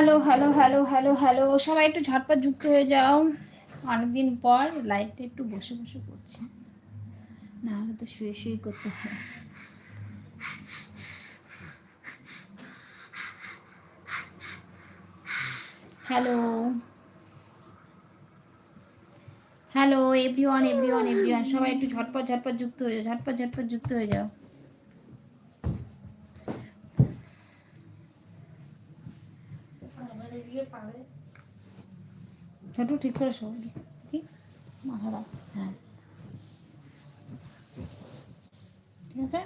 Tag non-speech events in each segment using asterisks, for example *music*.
Hello hello hello hello hello সবাই একটু ঝটপট যুক্ত হয়ে যাও। অনেকদিন পর লাইটটা একটু বসে বসে করছে। না, হলে তো শুয়ে শুয়ে করতে হয়। Hello hello everyone everyone everyone সবাই একটু ঝটপট ঝটপট যুক্ত হয়ে যাও, ঝটপট ঝটপট যুক্ত হয়ে যাও। ছোট ঠিক করে শো ঠিক মাথা দাও। হ্যাঁ। ঠিক আছে?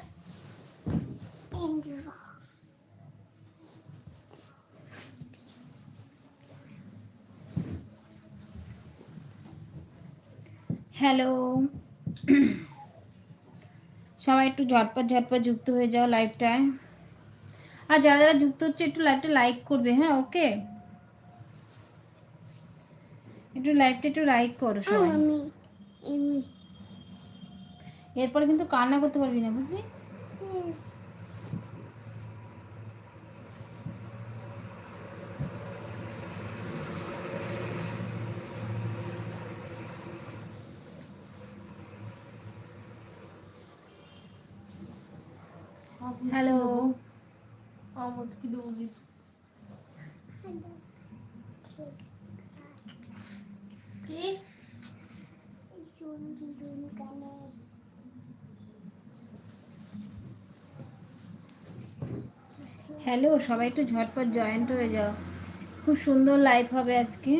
হ্যালো। সবাই একটু ঝটপট ঝটপট যুক্ত হয়ে যাও লাইভটায়। আর যারা যারা যুক্ত হচ্ছে, একটু লাইভটা লাইক করবে। হ্যাঁ ওকে? একটু লাইভটা একটু লাইক করো সবাই। এরপরে কিন্তু কান্না করতে পারবি না বুঝলি? হ্যালো আমদ কি দেবো হ্যালো সবাই একটু ঝটপট জয়েন্ট হয়ে যাও। খুব সুন্দর লাইভ হবে আজকে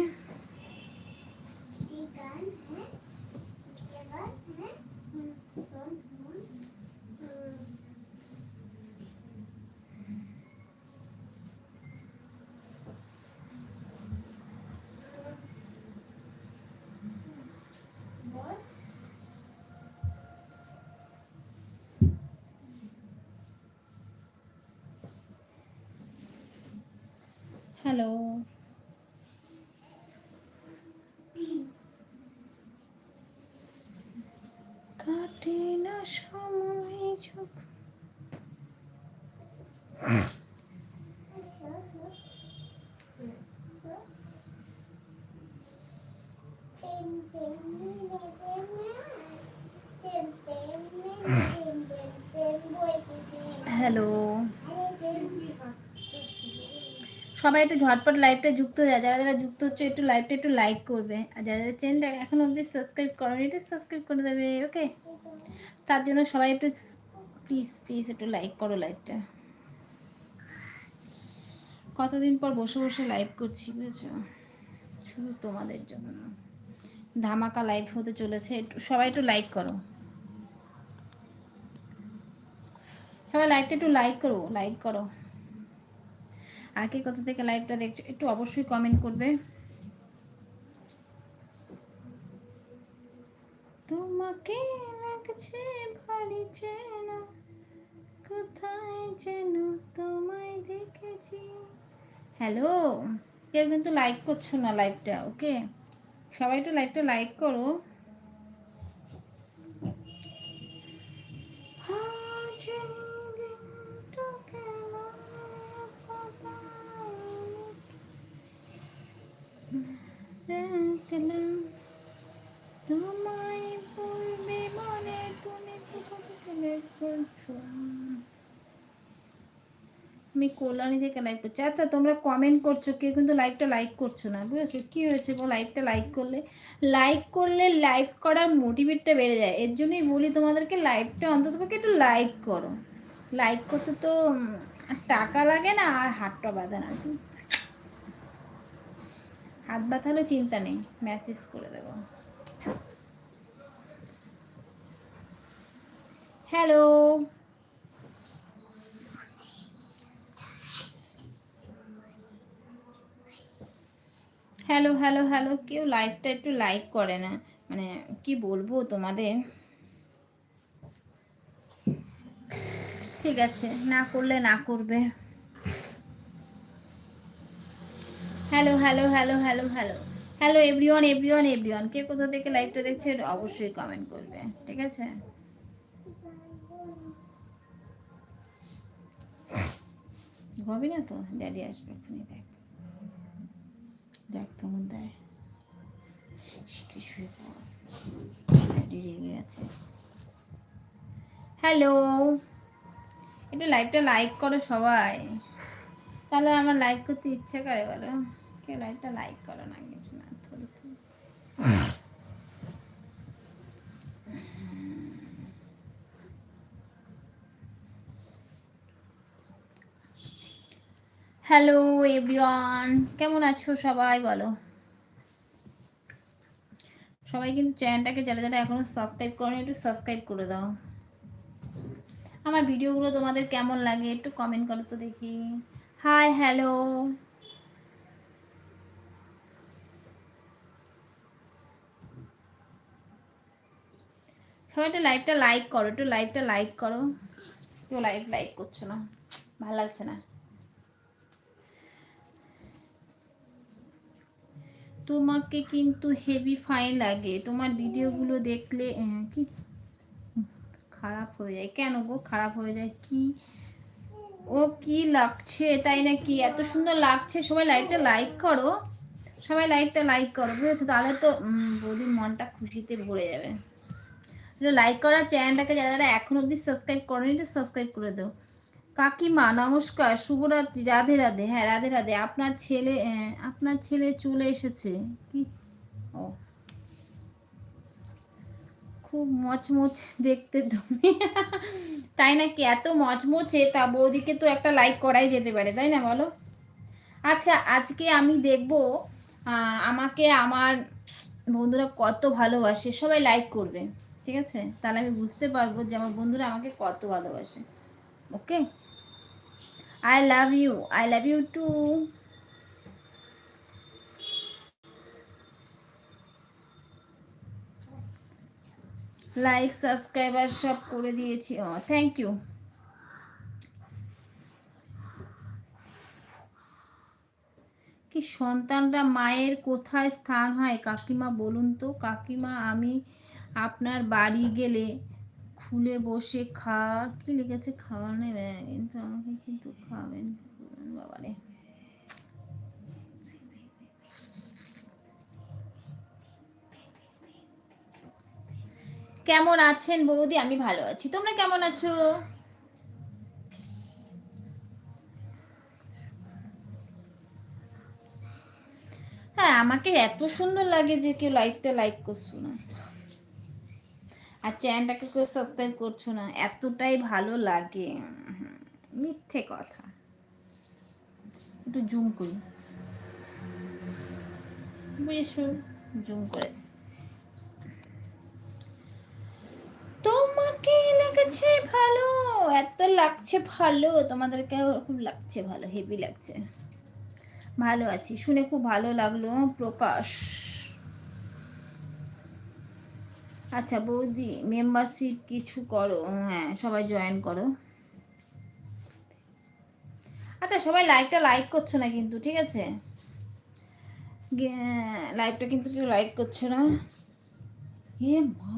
হ্যালো কাটে না সময় চোখ হ্যালো সবাই একটু ঝটপট লাইভটা যুক্ত হয়ে যায় যারা যারা যুক্ত হচ্ছে, একটু লাইভটা একটু লাইক করবে। আর যারা যারা চ্যানেলটা এখন অবধি সাবস্ক্রাইব করো একটু সাবস্ক্রাইব করে দেবে ওকে তার জন্য সবাই একটু প্লিজ প্লিজ একটু লাইক করো লাইভটা কতদিন পর বসে বসে লাইভ করছি, বুঝেছ? শুধু তোমাদের জন্য ধামাকা লাইভ হতে চলেছে, একটু সবাই একটু লাইক করো। সবাই লাইকটা একটু লাইক করো লাইক করো। আর কে কোথা থেকে লাইভটা দেখছ, একটু অবশ্যই কমেন্ট করবে। তোমাকে লাগছে ভারী যেন, কোথায় যেন তোমায় দেখেছি। হ্যালো কেউ কিন্তু লাইক করছ না লাইভটা ওকে সবাই একটু লাইভটা লাইক করো। আজ এই দিনটা কেমন রাখলাম তোমায় বলবে মনে, তুমি করছ আমি কল্যাণী থেকে লাইক করছি। আচ্ছা তোমরা কমেন্ট করছ, কেউ কিন্তু লাইভটা লাইক করছ না, বুঝেছ? কী হয়েছে বল? লাইভটা লাইক করলে লাইক করলে লাইভ করার মোটিভেটটা বেড়ে যায়। এর জন্যই বলি তোমাদেরকে লাইভটা অন্তত পক্ষে একটু লাইক করো। লাইক করতে তো টাকা লাগে না আর হাতটা বাঁধে না। হাত হলে চিন্তা নেই মেসেজ করে দেব। হ্যালো হ্যালো হ্যালো হ্যালো কেউ লাইভটা একটু লাইক করে না। মানে কি বলব তোমাদের? ঠিক আছে, না করলে না করবে। Hello hello hello hello hello. Hello everyone everyone everyone কে কোথা থেকে লাইভটা দেখছে অবশ্যই কমেন্ট করবে, ঠিক আছে? ঘুমাবি না তো? ড্যাডি আসবে এক্ষুনি, দেখ। দেখ কেমন দেয়। শুয়ে ড্যাডি রেগে আছে। হ্যালো। একটু লাইভটা লাইক করো সবাই। তাহলে আমার লাইক করতে ইচ্ছে করে বলো। কেউ লাইভটা লাইক করো না, কিছু না। হ্যালো এভরিওয়ান কেমন আছো সবাই? বলো। সবাই কিন্তু চ্যানেলটাকে যারা যারা এখনও সাবস্ক্রাইব করেনি, একটু সাবস্ক্রাইব করে দাও। আমার ভিডিওগুলো তোমাদের কেমন লাগে একটু কমেন্ট করো তো দেখি। হাই হ্যালো সবাই একটু লাইভটা লাইক করো, একটু লাইভটা লাইক করো। কেউ লাইভ লাইক করছ না। ভালো লাগছে না। তোমাকে কিন্তু হেভি ফাইন লাগে। তোমার ভিডিওগুলো দেখলে কি? খারাপ হয়ে যায়। কেন গো? খারাপ হয়ে যায় কি? ও কি লাগছে? তাই না কি এত সুন্দর লাগছে। সবাই লাইকটা লাইক করো। সবাই লাইকটা লাইক করো, বুঝেছ? তাহলে তো বৌদির মনটা খুশিতে ভরে যাবে। লাইক করা চ্যানেলটাকে যারা যারা এখন অবধি সাবস্ক্রাইব করেনি তো সাবস্ক্রাইব করে দাও। কাকিমা, নমস্কার, শুভরাত্রি, রাধে রাধে। হ্যাঁ রাধে রাধে। আপনার ছেলে আপনার ছেলে চলে এসেছে। কি? ও। খুব মচমচ দেখতে তুমি। *laughs* তাই নাকি? এত মচমচে, তা বৌদিকে তো একটা লাইক করাই যেতে পারে, তাই না বলো? আজকে আজকে আমি দেখব আমাকে আমার বন্ধুরা কত ভালোবাসে। সবাই লাইক করবে। ঠিক আছে? তাহলে আমি বুঝতে পারব যে আমার বন্ধুরা আমাকে কত ভালোবাসে। Okay? I love you I love you too like subscriber সব করে দিয়েছি। ও থ্যাংক ইউ কি সন্তানরা মায়ের কোথায় স্থান হয়? কাকিমা, বলুন তো। কাকিমা, আমি আপনার বাড়ি গেলে খুলে বসে খা, কি লিখেছে? খাওয়ানো কিন্তু আমাকে কিন্তু খাওয়াবেন। বাবারে। কেমন আছেন বৌদি? আমি ভালো আছি। তোমরা কেমন আছো? হ্যাঁ আমাকে এত সুন্দর লাগে যে কেউ লাইকটা লাইক করছ না। আর চ্যানেলটাকে কেউ সাবস্ক্রাইব করছ না, এতটাই ভালো লাগে। মিথ্যে কথা। একটু জুম করি। বুঝেছ? জুম করে। তোমাকে লেগেছে ভালো, এত লাগছে ভালো, তোমাদেরকে খুব লাগছে ভালো হেভি লাগছে। ভালো আছি, শুনে খুব ভালো লাগল, প্রকাশ। আচ্ছা বৌদি মেম্বারশিপ কিছু করো। হ্যাঁ সবাই জয়েন করো। আচ্ছা সবাই লাইকটা লাইক করছ না কিন্তু, ঠিক আছে? লাইকটা কিন্তু কেউ লাইক করছ না। এ মা।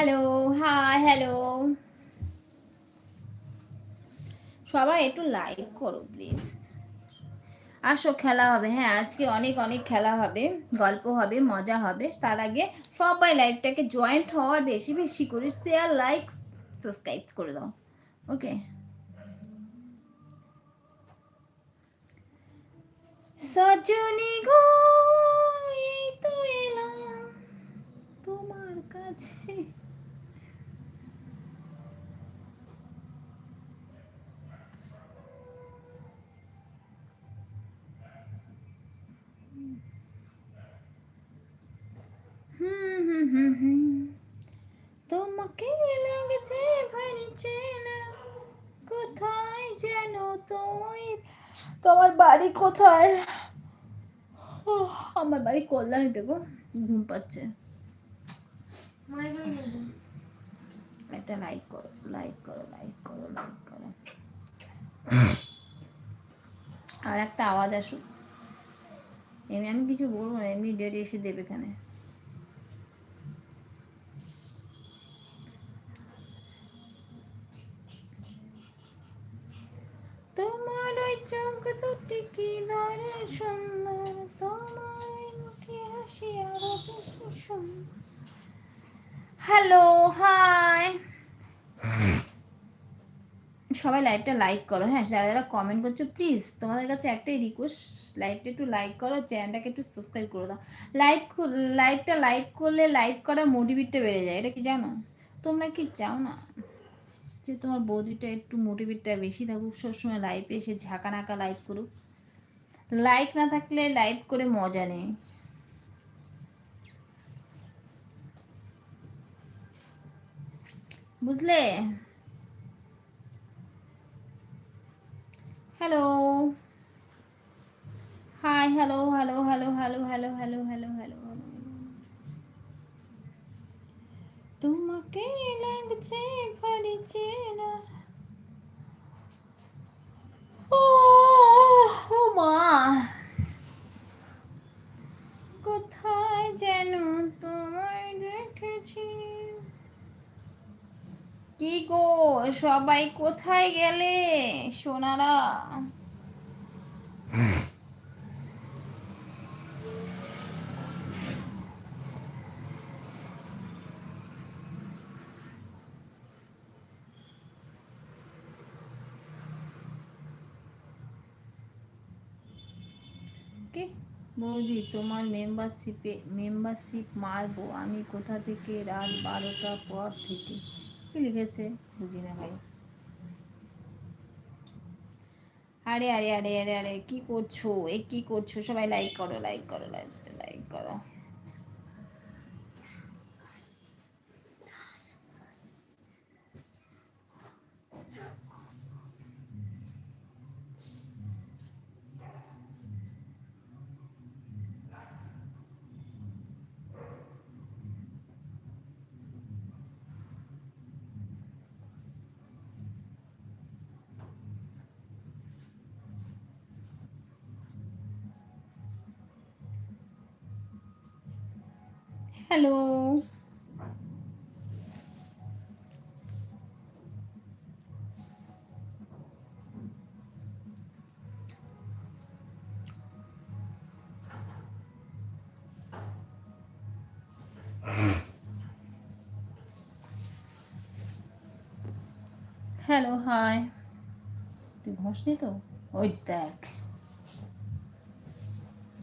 হ্যালো হাই হ্যালো সবাই একটু লাইক করো প্লিজ আসো, খেলা হবে। হ্যাঁ আজকে অনেক অনেক খেলা হবে, গল্প হবে, মজা হবে। তার আগে সবাই লাইভটাকে জয়েন্ট হওয়ার বেশি বেশি করে শেয়ার লাইক সাবস্ক্রাইব করে দাও। ওকে সজনী গো, এই তো এলাম তোমার কাছে হুম হুম হুম হুম তোমাকে লেগেছে ভারী চেনা। কোথায় যেন তুই? তোমার বাড়ি কোথায়? আমার বাড়ি কল্যাণীতে দেখো ঘুম পাচ্ছে। একটা লাইক করো লাইক করো লাইক করো লাইক করো। আর একটা আওয়াজ আসুক। এমনি আমি কিছু বলব না এমনি ডেট এসে দেবে এখানে। তোমার ওই চোখ দুটি কি ধরে সুন্দর? তোমার মুখে হাসি আরও বেশি সুন্দর। হ্যালো হাই সবাই লাইভটা লাইক করো। হ্যাঁ যারা যারা কমেন্ট করছ প্লিজ তোমাদের কাছে একটাই রিকোয়েস্ট লাইভটা একটু লাইক করো চ্যানেলটাকে একটু সাবস্ক্রাইব করে দাও। লাইক লাইভটা লাইক করলে লাইক করার মোটিভেটটা বেড়ে যায়। এটা কি জানো? তোমরা কি চাও না? যে তোমার বৌদিটা একটু মোটিভেটটা বেশি থাকুক, সবসময় লাইভে এসে ঝাঁকা নাকা লাইক করুক। লাইক না থাকলে লাইভ করে মজা নেই। বুঝলে? Hello hi hello hello hello hello hello hello hello hello hello তোমাকে লাগছে ভারী চেনা। ও মা। কোথায় যেন তোমায় দেখেছি। কি গো, সবাই কোথায় গেলে, সোনারা কে বৌদি, তোমার মেম্বারশিপে মেম্বারশিপ মারবো। আমি কোথা থেকে? রাত বারোটা পর থেকে। কি লিখেছে? বুঝি না ভাই। আরে আরে আরে আরে আরে, কি করছ? এ কি করছ? সবাই লাইক করো লাইক করো লাইক লাইক করো। হ্যালো হ্যালো হাই তুই ঘষনি তো ওই দেখ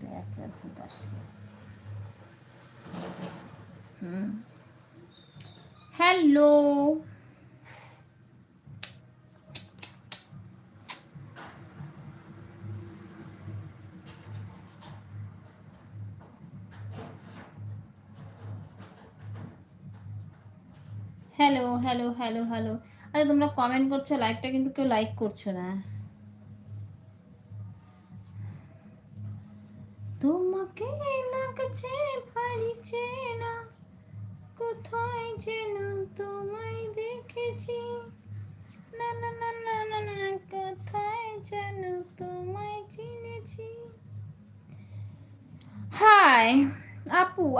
দেখ আর ভূত আসবে hello hello hello hello hello আরে তোমরা কমেন্ট করছ লাইকটা কিন্তু কেউ লাইক করছ না।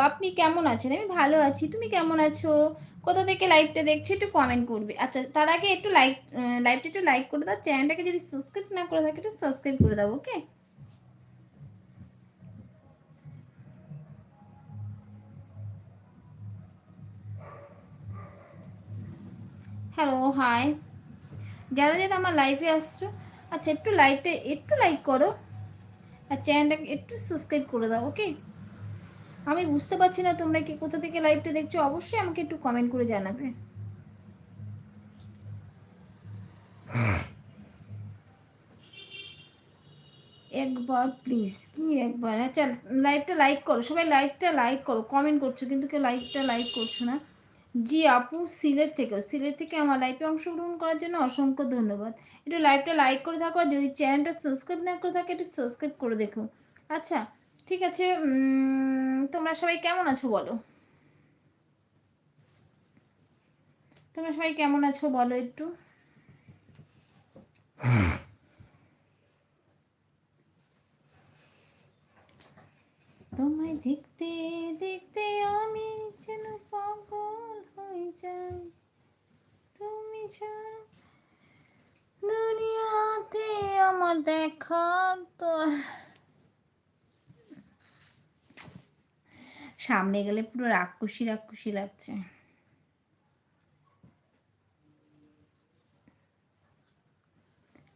আপনি কেমন আছেন? আমি ভালো আছি। তুমি কেমন আছো? কোথা থেকে লাইভটা দেখছ একটু কমেন্ট করবে। আচ্ছা তার আগে একটু লাইক লাইভটা একটু লাইক করে দাও। চ্যানেলটাকে যদি সাবস্ক্রাইব না করে থাকে, একটু সাবস্ক্রাইব করে দাও ওকে হ্যালো হাই যারা যারা আমার লাইভে আসছো আচ্ছা একটু লাইভটা একটু লাইক করো। আর চ্যানেলটাকে একটু সাবস্ক্রাইব করে দাও ওকে আমি বুঝতে পারছি না তোমরা কি কোথা থেকে লাইভটা দেখছ, অবশ্যই আমাকে একটু কমেন্ট করে জানাবে। একবার প্লিজ কি একবার? আচ্ছা লাইভটা লাইক করো, সবাই লাইভটা লাইক করো কমেন্ট করছ, কিন্তু কেউ লাইভটা লাইক করছ না। জি আপু, সিলেট থেকে সিলেট থেকে আমার লাইভে অংশগ্রহণ করার জন্য অসংখ্য ধন্যবাদ। একটু লাইভটা লাইক করে থাকো, আর যদি চ্যানেলটা সাবস্ক্রাইব না করে থাকে, একটু সাবস্ক্রাইব করে দেখো। আচ্ছা ঠিক আছে তোমরা সবাই কেমন আছো বলো? তোমরা সবাই কেমন আছো বলো একটু? তোমায় দেখতে দেখতে আমি যেন পাগল হয়ে যাই। তুমি দুনিয়াতে আমার দেখার তো সামনে গেলে পুরো রাক্ষসী রাক্ষসী লাগছে।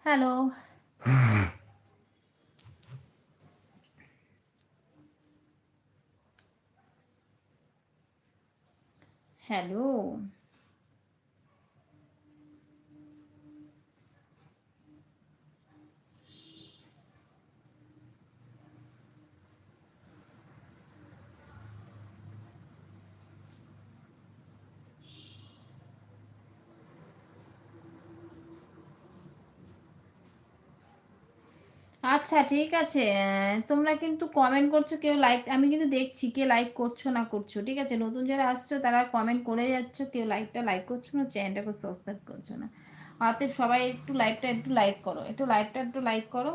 হ্যালো হ্যালো আচ্ছা ঠিক আছে। তোমরা কিন্তু কমেন্ট করছ কেউ লাইক আমি কিন্তু দেখছি কে লাইক করছ না করছ, ঠিক আছে? নতুন যারা আসছো তারা কমেন্ট করে যাচ্ছ, কেউ লাইকটা লাইক করছ না চ্যানেলটাকে সাবস্ক্রাইব করছ না। অতএব সবাই একটু লাইকটা একটু লাইক করো, একটু লাইকটা একটু লাইক করো।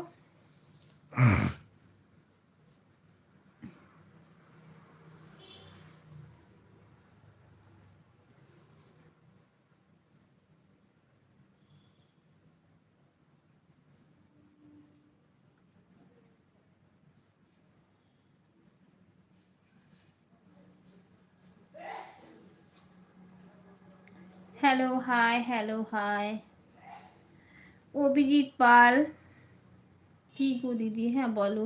*laughs* Hello hi hello hi Abhijit Pal. কি গো দিদি? হ্যাঁ বলো।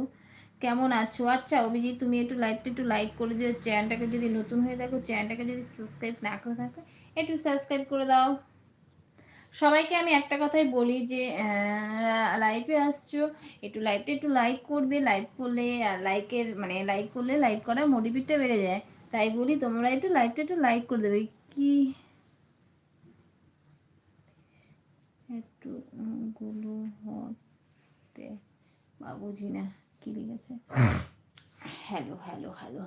কেমন আছো? আচ্ছা অভিজিৎ, তুমি একটু লাইকটা একটু লাইক করে দিও। চ্যানেলটাকে যদি নতুন হয়ে থাকো চ্যানেলটাকে যদি সাবস্ক্রাইব না করে থাকো, একটু সাবস্ক্রাইব করে দাও। সবাইকে আমি একটা কথাই বলি যে লাইভে আসছো, একটু লাইভটা একটু লাইক করবে। লাইভ করলে লাইকের মানে লাইক করলে লাইক করার মোটিভেটটা বেড়ে যায়। তাই বলি, তোমরা একটু লাইভটা একটু লাইক করে দেবে। কি একটু উম, গুলো হতে বা বুঝি না, কি লিখেছে হ্যালো হ্যালো হ্যালো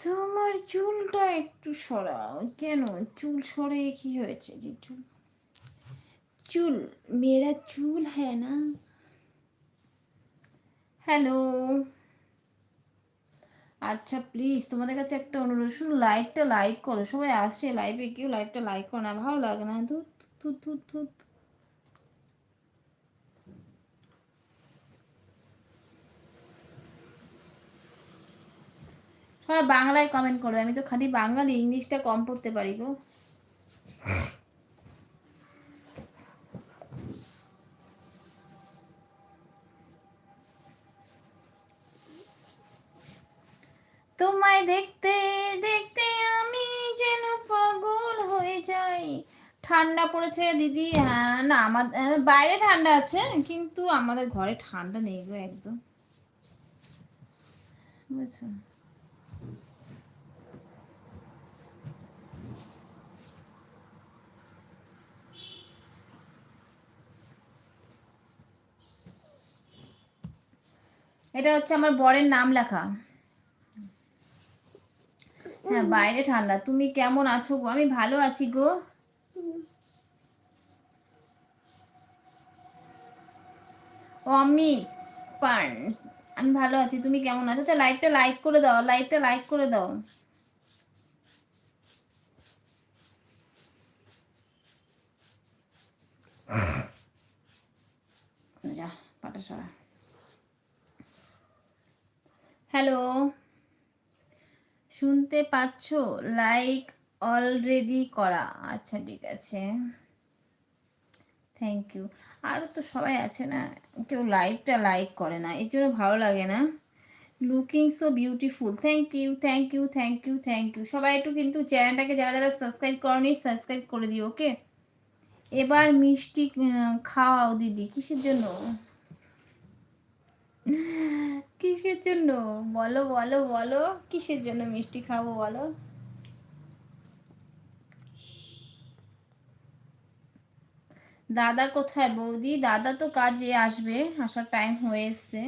তোমার চুলটা একটু সরাও। কেন? চুল সরে কি হয়েছে যে চুল? চুল, মেয়েরা চুল হ্যাঁ না? হ্যালো আচ্ছা প্লিজ তোমাদের কাছে একটা অনুরোধ। শুধু লাইকটা লাইক করো। সবাই আসছে লাইভে কেউ লাইকটা লাইক করো না। ভালো লাগে না। ধুত সবাই বাংলায় কমেন্ট করবে। আমি তো খালি বাঙালি, ইংলিশটা কম পড়তে পারি গো। তোমায় দেখতে দেখতে আমি যেন পাগল হয়ে যাই। ঠান্ডা পড়েছে দিদি। হ্যাঁ না আমাদের বাইরে ঠান্ডা আছে, কিন্তু আমাদের ঘরে ঠান্ডা নেই গো একদম। এটা হচ্ছে আমার বরের নাম লেখা। হ্যাঁ বাইরে ঠান্ডা। তুমি কেমন আছো গো? আমি ভালো আছি গো। অমি পান আমি ভালো আছি। তুমি কেমন আছো? আচ্ছা লাইকটা লাইক করে দাও। লাইকটা লাইক করে দাও। যা পাটা সরা। হ্যালো শুনতে পাচ্ছ? লাইক অলরেডি করা। আচ্ছা ঠিক আছে। থ্যাংক ইউ আরও তো সবাই আছে না? কেউ লাইভটা লাইক করে না। এর জন্য ভালো লাগে না। Looking so beautiful thank you thank you thank you thank you সবাই একটু কিন্তু চ্যানেলটাকে যারা যারা সাবস্ক্রাইব করনি সাবস্ক্রাইব করে দিও, ওকে? এবার মিষ্টি খাওয়াও দিদি। কিসের জন্য? কিসের জন্য? বলো বলো বলো। কিসের জন্য মিষ্টি খাব বলো? দাদা কোথায় বৌদি? দাদা তো কাজে আসবে, আসার টাইম হয়ে এসছে।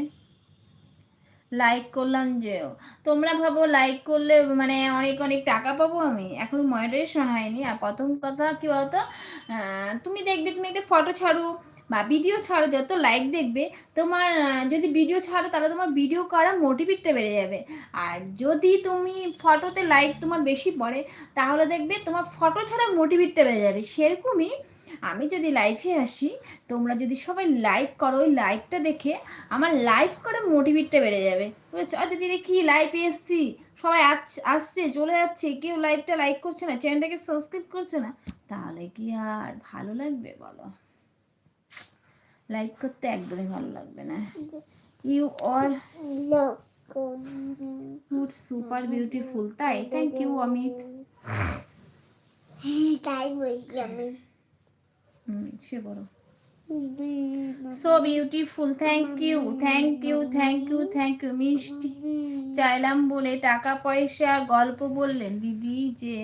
লাইক করলাম যেও তোমরা ভাবো লাইক করলে মানে অনেক অনেক টাকা পাবো আমি। এখন মডারেশন হয়নি। আর প্রথম কথা কি বলতো? তুমি দেখবে তুমি একটা ফটো ছাড়ো। বা ভিডিও ছাড়ো, যত লাইক দেখবে, তোমার যদি ভিডিও ছাড়ো, তাহলে তোমার ভিডিও করা মোটিভেটটা বেড়ে যাবে। আর যদি তুমি ফটোতে লাইক তোমার বেশি পড়ে, তাহলে দেখবে তোমার ফটো ছাড়া মোটিভেটটা বেড়ে যাবে। সেরকমই আমি যদি লাইফে আসি, তোমরা যদি সবাই লাইক করো, ওই লাইকটা দেখে আমার লাইভ করার মোটিভেটটা বেড়ে যাবে। বুঝেছ? আর যদি দেখি লাইভে এসছি, সবাই আস- আসছে, চলে যাচ্ছে, কেউ লাইভটা লাইক করছে না চ্যানেলটাকে সাবস্ক্রাইব করছে না, তাহলে কি আর ভালো লাগবে বলো? লাইক করতে একদমই ভালো লাগবে না। You are good super beautiful তাই? থ্যাংক ইউ অমিত তাই বলছি আমি। হুম সে বড়। So beautiful thank you thank you thank you thank you মিষ্টি। চাইলাম বলে টাকা পয়সা গল্প বললেন। দিদি যে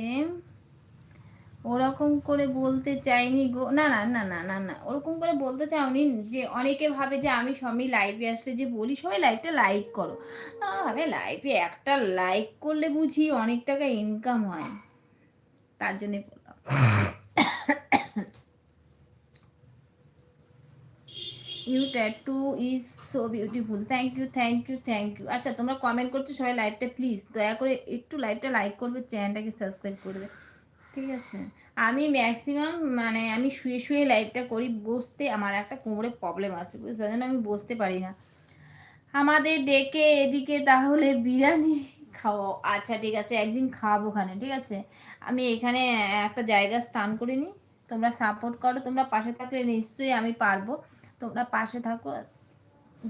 ওরকম করে বলতে চাইনি গো। না না না না না না। ওরকম করে বলতে চাওনি যে অনেকে ভাবে যে আমি সবই লাইভে আসলে যে বলি, সবাই লাইভটা লাইক করো। ভাবে লাইভে একটা লাইক করলে বুঝি অনেক টাকা ইনকাম হয়। তার জন্যে বললাম। You tattoo is so beautiful thank you thank you thank you আচ্ছা তোমরা কমেন্ট করছ সবাই লাইভটা প্লিজ দয়া করে একটু লাইভটা লাইক করবে চ্যানেলটাকে সাবস্ক্রাইব করবে। ঠিক আছে। আমি ম্যাক্সিমাম মানে আমি শুয়ে শুয়ে লাইভটা করি, বসতে আমার একটা কোমরে প্রবলেম আছে বুঝতে জন্য আমি বসতে পারি না। আমাদের ডেকে এদিকে তাহলে বিরিয়ানি খাওয়াও। আচ্ছা ঠিক আছে, একদিন খাওয়াবো ওখানে, ঠিক আছে? আমি এখানে একটা জায়গা স্থান করে নিই। তোমরা সাপোর্ট করো, তোমরা পাশে থাকলে নিশ্চয়ই আমি পারব। তোমরা পাশে থাকো।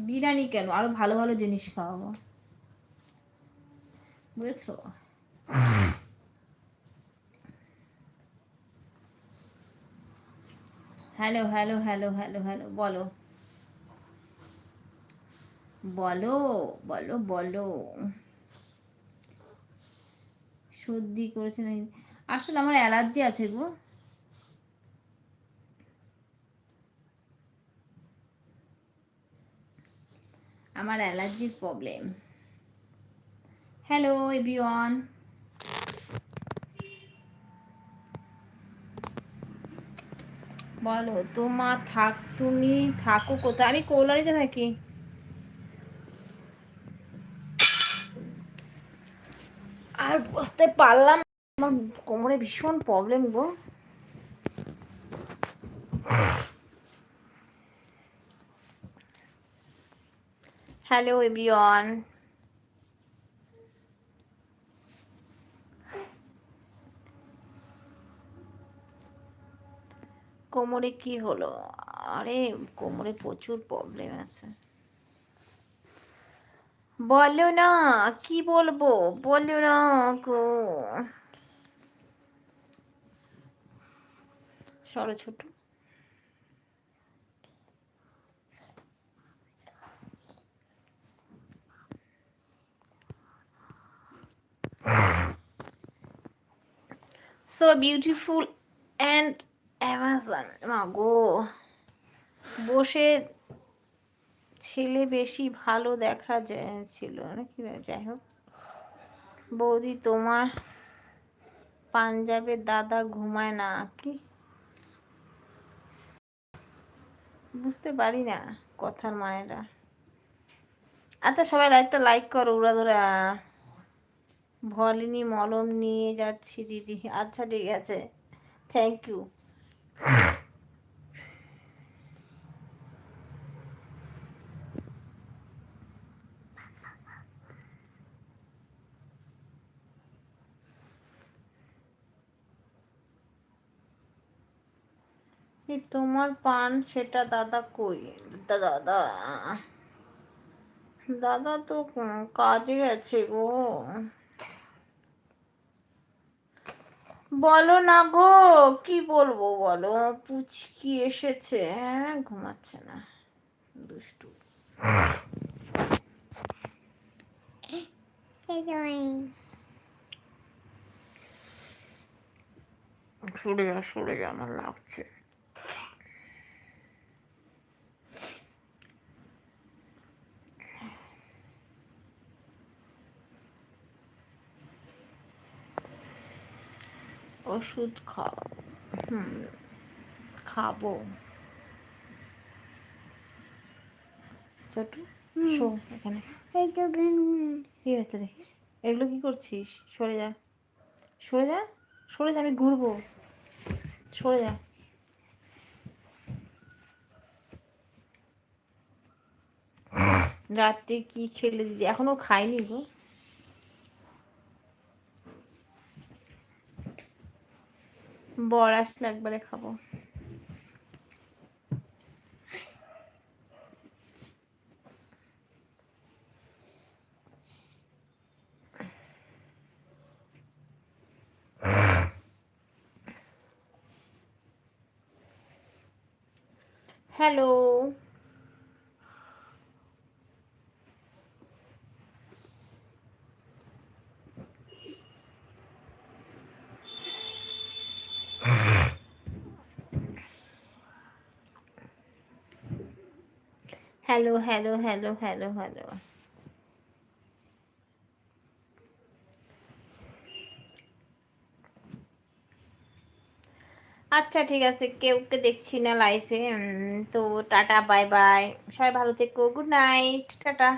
বিরিয়ানি কেন? আরও ভালো ভালো জিনিস খাওয়াবো। বুঝেছ? Hello hello hello hello hello বলো। বলো বলো বলো। সর্দি করেছে না আসলে আমার অ্যালার্জি আছে গো। আমার অ্যালার্জির প্রবলেম হ্যালো এভরিওয়ান বলো, তোমার থাক, তুমি থাকো কোথায়? আমি কৌলারিতে থাকি। আর বসতে পারলাম আমার কোমরে ভীষণ প্রবলেম গো। হ্যালো এভরিওয়ান কোমরে কি হলো? আরে, কোমরে প্রচুর প্রবলেম আছে। বলো না, কি বলব? বলো না গো। সরো ছোট। সো বিউটিফুল অ্যান্ড অ্যামাজন মা গো বসে ছেলে বেশি ভালো দেখা যাচ্ছিল নাকি যাই হোক বৌদি, তোমার পাঞ্জাবের দাদা ঘুমায় না কি? বুঝতে পারি না কথার মানেটা। আচ্ছা সবাই লাইকটা লাইক করো, উড়া ধরা। ভলিনি মলম নিয়ে যাচ্ছি দিদি। আচ্ছা ঠিক আছে। থ্যাংক ইউ তোমার পান সেটা দাদা কই? দাদা দাদা তো কাজে গেছে গো। বলো না গো, কি বলব বলো? পুচকি এসেছে হ্যাঁ ঘুমাচ্ছে না। দুষ্টু। সরে যা সরে যা, আমার লাগছে। ওষুধ খাও হুম খাব। ছোট শো এখানে। এই তো কি দেখি? এগুলো কি করছিস? সরে যা। সরে যা? সরে যা আমি ঘুরবো। সরে যা। রাত্রে কি খেলে দিদি? এখনও খাইনি গো। বর আসলে একবারে খাব। Hello. Hello hello hello hello hello আচ্ছা ঠিক আছে কেউ কে দেখছি না লাইফে তো টাটা বাই বাই সবাই ভালো থেকো গুড নাইট টাটা।